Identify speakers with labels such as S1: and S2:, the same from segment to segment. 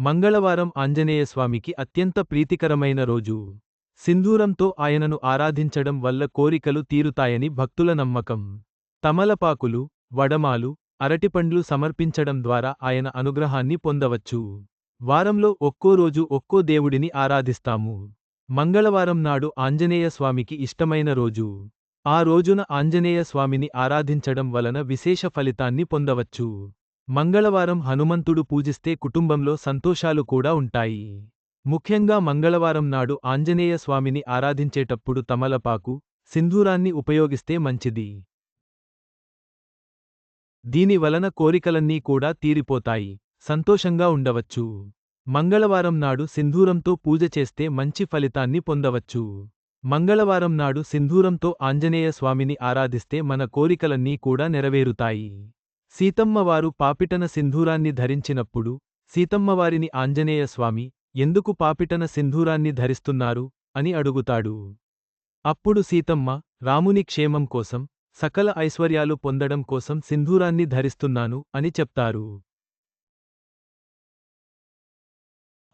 S1: మంగళవారం ఆంజనేయస్వామికి అత్యంత ప్రీతికరమైన రోజు. సింధూరంతో ఆయనను ఆరాధించడం వల్ల కోరికలు తీరుతాయని భక్తుల నమ్మకం. తమలపాకులు వడమాలు అరటిపండ్లు సమర్పించడం ద్వారా ఆయన అనుగ్రహాన్ని పొందవచ్చు. వారంలో ఒక్కో రోజు ఒక్కో దేవుడిని ఆరాధిస్తాము. మంగళవారం నాడు ఆంజనేయ స్వామికి ఇష్టమైన రోజు. ఆ రోజున ఆంజనేయ స్వామిని ఆరాధించడం వలన విశేష ఫలితాన్ని పొందవచ్చు. మంగళవారం హనుమంతుడు పూజిస్తే కుటుంబంలో సంతోషాలు కూడా ఉంటాయి. ముఖ్యంగా మంగళవారం నాడు ఆంజనేయ స్వామిని ఆరాధించేటప్పుడు తమలపాకు సింధూరాన్ని ఉపయోగిస్తే మంచిది. దీని వలన కోరికలన్నీ కూడా తీరిపోతాయి. సంతోషంగా ఉండవచ్చు. మంగళవారం నాడు సింధూరంతో పూజ చేస్తే మంచి ఫలితాన్ని పొందవచ్చు. మంగళవారం నాడు సింధూరంతో ఆంజనేయ స్వామిని ఆరాధిస్తే మన కోరికలన్నీ కూడా నెరవేరుతాయి. సీతమ్మవారు పాపిటన సింధూరాన్ని ధరించినప్పుడు సీతమ్మవారిని ఆంజనేయ స్వామి ఎందుకు పాపిటన సింధూరాన్ని ధరిస్తున్నారు? అని అడుగుతాడు. అప్పుడు సీతమ్మ రాముని క్షేమం కోసం సకల ఐశ్వర్యాలు పొందడం కోసం సింధూరాన్ని ధరిస్తున్నాను అని చెప్తారు.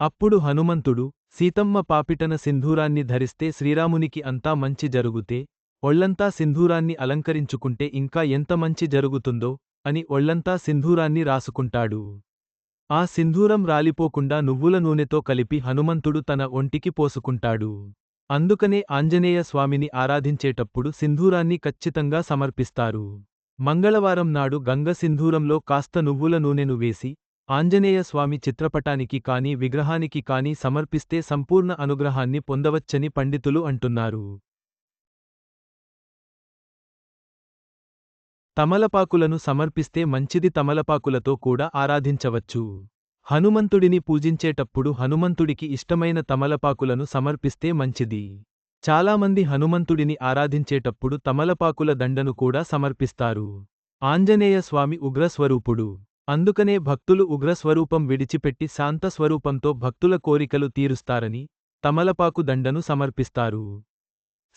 S1: అప్పుడు హనుమంతుడు సీతమ్మ పాపిటన సింధూరాన్ని ధరిస్తే శ్రీరామునికి అంతా మంచి జరుగుతే ఒళ్ళంతా సింధూరాన్ని అలంకరించుకుంటే ఇంకా ఎంత మంచి జరుగుతుందో అని ఒళ్ళంతా సింధూరాన్ని రాసుకుంటాడు. ఆ సింధూరం రాలిపోకుండా నువ్వుల నూనెతో కలిపి హనుమంతుడు తన ఒంటికి పోసుకుంటాడు. అందుకనే ఆంజనేయ స్వామిని ఆరాధించేటప్పుడు సింధూరాన్ని ఖచ్చితంగా సమర్పిస్తారు. మంగళవారం నాడు గంగ సింధూరంలో కాస్త నువ్వుల నూనెను వేసి ఆంజనేయ స్వామి చిత్రపటానికి కాని విగ్రహానికి కాని సమర్పిస్తే సంపూర్ణ అనుగ్రహాన్ని పొందవచ్చని పండితులు అంటున్నారు. తమలపాకులను సమర్పిస్తే మంచిది తమలపాకులతో కూడా ఆరాధించవచ్చు. హనుమంతుడిని పూజించేటప్పుడు హనుమంతుడికి ఇష్టమైన తమలపాకులను సమర్పిస్తే మంచిది. చాలామంది హనుమంతుడిని ఆరాధించేటప్పుడు తమలపాకుల దండను కూడా సమర్పిస్తారు. ఆంజనేయ స్వామి ఉగ్రస్వరూపుడు. అందుకనే భక్తులు ఉగ్రస్వరూపం విడిచిపెట్టి శాంతస్వరూపంతో భక్తుల కోరికలు తీరుస్తారని తమలపాకు దండను సమర్పిస్తారు.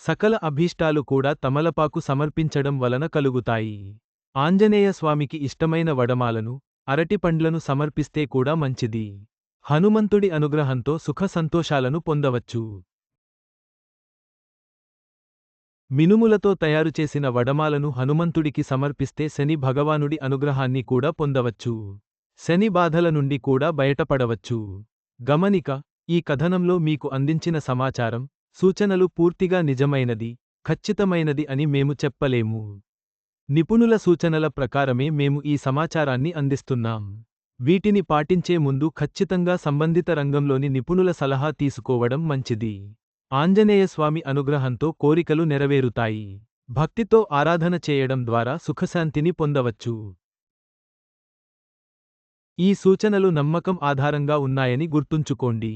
S1: సకల అభీష్టాలు కూడా తమలపాకు సమర్పించడం వలన కలుగుతాయి. ఆంజనేయ స్వామికి ఇష్టమైన వడమాలను అరటిపండ్లను సమర్పిస్తే కూడా మంచిది. హనుమంతుడి అనుగ్రహంతో సుఖ సంతోషాలను పొందవచ్చు. మినుములతో తయారుచేసిన వడమాలను హనుమంతుడికి సమర్పిస్తే శని భగవానుడి అనుగ్రహాన్ని కూడా పొందవచ్చు. శని బాధల నుండి కూడా బయటపడవచ్చు. గమనిక ఈ కథనంలో మీకు అందించిన సమాచారం సూచనలు పూర్తిగా నిజమైనది ఖచ్చితమైనది అని మేము చెప్పలేము. నిపుణుల సూచనల ప్రకారమే మేము ఈ సమాచారాన్ని అందిస్తున్నాం. వీటిని పాటించే ముందు ఖచ్చితంగా సంబంధిత రంగంలోని నిపుణుల సలహా తీసుకోవడం మంచిది. ఆంజనేయస్వామి అనుగ్రహంతో కోరికలు నెరవేరుతాయి. భక్తితో ఆరాధన చేయడం ద్వారా సుఖశాంతిని పొందవచ్చు. ఈ సూచనలు నమ్మకం ఆధారంగా ఉన్నాయని గుర్తుంచుకోండి.